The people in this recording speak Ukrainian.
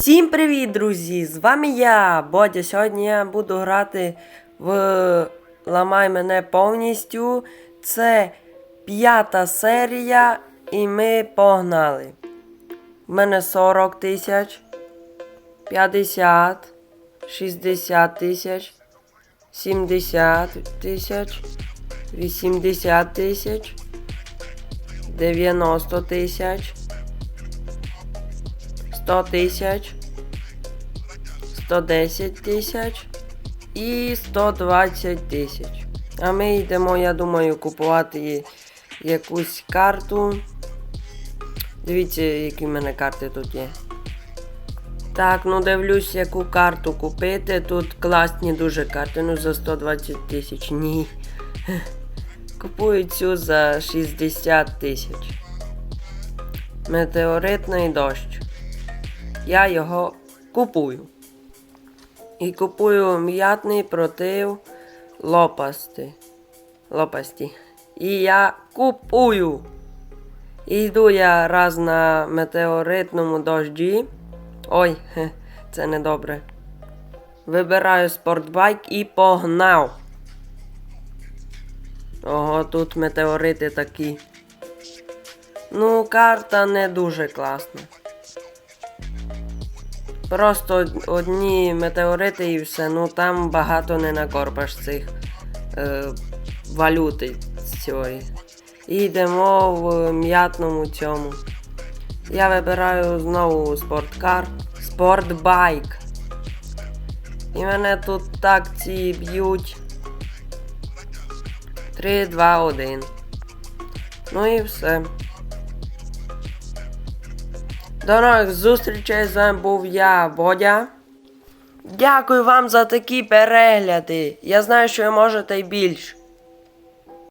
Всім привіт, друзі! З вами я, Бодя. Сьогодні я буду грати в Ламай мене повністю. Це п'ята серія, і ми погнали. У мене 40 тисяч, 50, 60 тисяч, 70 тисяч, 80 тисяч, 90 тисяч. 100 тисяч, 110 тисяч і 120 тисяч. А ми йдемо, я думаю, купувати якусь карту. Дивіться, які в мене карти тут є. Так, ну дивлюсь, яку карту купити. Тут класні дуже карти. Ну за 120 тисяч. Ні. Купую цю за 60 тисяч. Метеоритний дощ я його купую. І купую м'ятний против лопасти. Лопасті. І я купую. І йду я раз на метеоритному дожді. Ой, це не добре. Вибираю спортбайк і погнав. Ого, тут метеорити такі. Ну, карта не дуже класна. Просто одні метеорити і все, ну там багато не накорпаш цих е, валюти цієї. І йдемо в м'ятному цьому. Я вибираю знову спорткар, спортбайк. І мене тут так ці б'ють. 3, 2, 1. Ну і все. До нових зустрічей з вами був я, Бодя. Дякую вам за такі перегляди. Я знаю, що ви можете й більш.